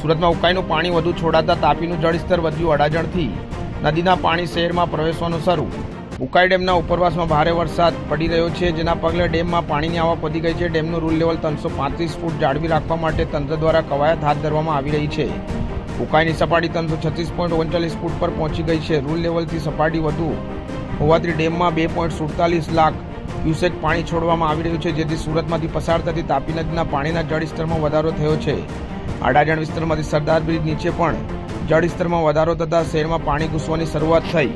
સુરતમાં ઉકાઈનું પાણી વધુ છોડાતા તાપીનું જળસ્તર વધ્યું અડાજણથી. નદીના પાણી શહેરમાં પ્રવેશવાનું શરૂ. ઉકાઈ ડેમના ઉપરવાસમાં ભારે વરસાદ પડી રહ્યો છે, જેના પગલે ડેમમાં પાણીની આવક વધી ગઈ છે. ડેમનું રૂલ લેવલ ત્રણસો પાંત્રીસ ફૂટ જાળવી રાખવા માટે તંત્ર દ્વારા કવાયત હાથ ધરવામાં આવી રહી છે. ઉકાઈની સપાટી ત્રણસો છત્રીસ પોઈન્ટ ઓગણચાલીસ ફૂટ પર પહોંચી ગઈ છે. રૂલ લેવલથી સપાટી વધુ હોવાથી ડેમમાં બે પોઈન્ટ સુડતાલીસ લાખ ક્યુસેક પાણી છોડવામાં આવી રહ્યું છે, જેથી સુરતમાંથી પસાર થતી તાપી નદીના પાણીના જળસ્તરમાં વધારો થયો છે. આડાજણ વિસ્તારમાંથી સરદાર બ્રિજ નીચે પણ જળસ્તરમાં વધારો થતાં શહેરમાં પાણી ઘૂસવાની શરૂઆત થઈ.